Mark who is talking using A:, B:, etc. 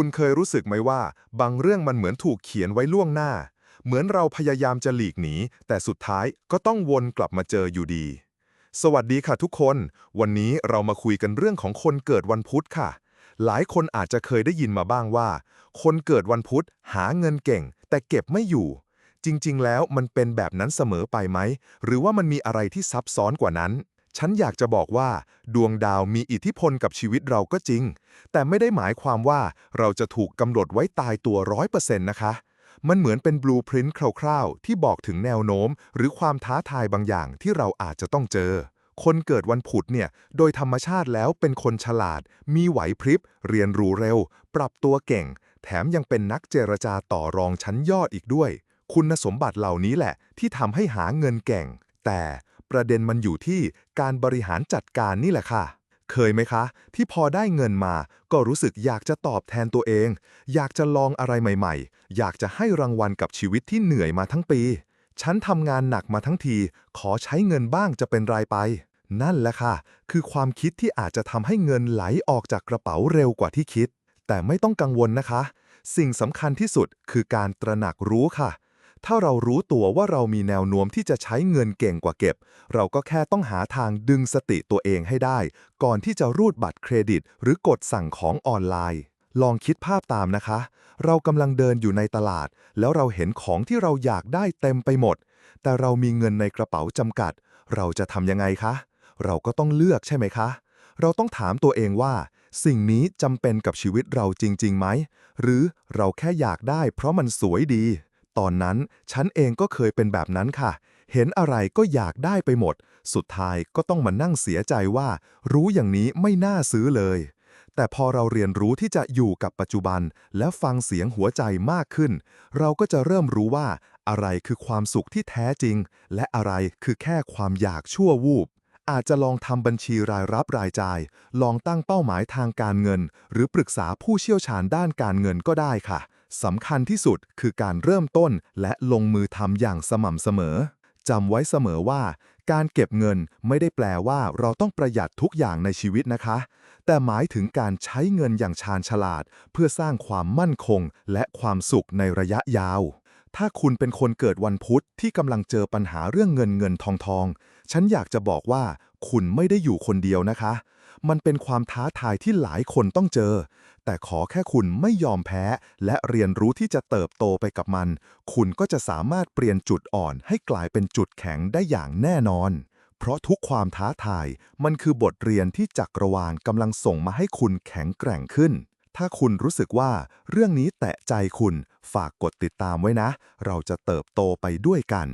A: คุณเคยรู้สึกไหมว่า บางเรื่องมันเหมือนถูกเขียนไว้ล่วงหน้า เหมือนเราพยายามจะหลีกหนี แต่สุดท้ายก็ต้องวนกลับมาเจออยู่ดี สวัสดีค่ะทุกคน วันนี้เรามาคุยกันเรื่องของคนเกิดวันพุธค่ะ หลายคนอาจจะเคยได้ยินมาบ้างว่า คนเกิดวันพุธหาเงินเก่ง แต่เก็บไม่อยู่ จริงๆ แล้วมันเป็นแบบนั้นเสมอไปไหม หรือว่ามันมีอะไรที่ซับซ้อนกว่านั้น ฉันอยากจะบอกว่า ดวงดาวมีอิทธิพลกับชีวิตเราก็จริง แต่ไม่ได้หมายความว่าเราจะถูกกำหนดไว้ตายตัวร้อยเปอร์เซ็นต์นะคะ มันเหมือนเป็นบลูพรินต์คร่าวๆ ที่บอกถึงแนวโน้ม หรือความท้าทายบางอย่างที่เราอาจจะต้องเจอ คนเกิดวันพุธเนี่ย โดยธรรมชาติแล้วเป็นคนฉลาด มีไหวพริบ เรียนรู้เร็ว ปรับตัวเก่ง แถมยังเป็นนักเจรจาต่อรองชั้นยอดอีกด้วย คุณสมบัติเหล่านี้แหละ ที่ทำให้หาเงินเก่ง แต่ ประเด็นมันอยู่ที่การบริหารจัดการนี่แหละค่ะ เคยไหมคะ ที่พอได้เงินมา ก็รู้สึกอยากจะตอบแทนตัวเอง อยากจะลองอะไรใหม่ ๆ อยากจะให้รางวัลกับชีวิตที่เหนื่อยมาทั้งปี ฉันทำงานหนักมาทั้งที ขอใช้เงินบ้างจะเป็นไรไป นั่นแหละค่ะ คือความคิดที่อาจจะทำให้เงินไหลออกจากกระเป๋าเร็วกว่าที่คิด แต่ไม่ต้องกังวลนะคะ สิ่งสำคัญที่สุดคือการตระหนักรู้ค่ะ ถ้าเรารู้ตัวว่าเรามีแนวโน้มที่จะใช้เงินเก่งกว่าเก็บ เราก็แค่ต้องหาทางดึงสติตัวเองให้ได้ ก่อนที่จะรูดบัตรเครดิต หรือกดสั่งของออนไลน์ ลองคิดภาพตามนะคะ เรากำลังเดินอยู่ในตลาด แล้วเราเห็นของที่เราอยากได้เต็มไปหมด แต่เรามีเงินในกระเป๋าจำกัด เราจะทำยังไงคะ เราก็ต้องเลือกใช่ไหมคะ เราต้องถามตัวเองว่า สิ่งนี้จำเป็นกับชีวิตเราจริงๆไหม หรือเราแค่อยากได้ เพราะมันสวยดี ตอนนั้นฉันเองก็เคยเป็นแบบนั้นค่ะ เห็นอะไรก็อยากได้ไปหมด สุดท้ายก็ต้องมานั่งเสียใจว่า รู้อย่างนี้ไม่น่าซื้อเลย แต่พอเราเรียนรู้ที่จะอยู่กับปัจจุบัน และฟังเสียงหัวใจมากขึ้น เราก็จะเริ่มรู้ว่า อะไรคือความสุขที่แท้จริง และอะไรคือแค่ความอยากชั่ววูบอาจจะลองทำบัญชีรายรับรายจ่าย ลองตั้งเป้าหมายทางการเงิน หรือปรึกษาผู้เชี่ยวชาญด้านการเงินก็ได้ค่ะ สำคัญที่สุดคือการเริ่มต้นและลงมือทำอย่างสม่ำเสมอ จำไว้เสมอว่า การเก็บเงินไม่ได้แปลว่าเราต้องประหยัดทุกอย่างในชีวิตนะคะ แต่หมายถึงการใช้เงินอย่างชาญฉลาด เพื่อสร้างความมั่นคงและความสุขในระยะยาว ถ้าคุณเป็นคนเกิดวันพุธที่กำลังเจอปัญหาเรื่องเงินเงินทองทอง ฉันอยากจะบอกว่า คุณไม่ได้อยู่คนเดียวนะคะ มันเป็นความท้าทายที่หลายคนต้องเจอ แต่ขอแค่คุณไม่ยอมแพ้ และเรียนรู้ที่จะเติบโตไปกับมัน คุณก็จะสามารถเปลี่ยนจุดอ่อนให้กลายเป็นจุดแข็งได้อย่างแน่นอน เพราะทุกความท้าทายมันคือบทเรียนที่จักรวาลกำลังส่งมาให้คุณแข็งแกร่งขึ้น ถ้าคุณรู้สึกว่าเรื่องนี้แตะใจคุณ ฝากกดติดตามไว้นะ เราจะเติบโตไปด้วยกัน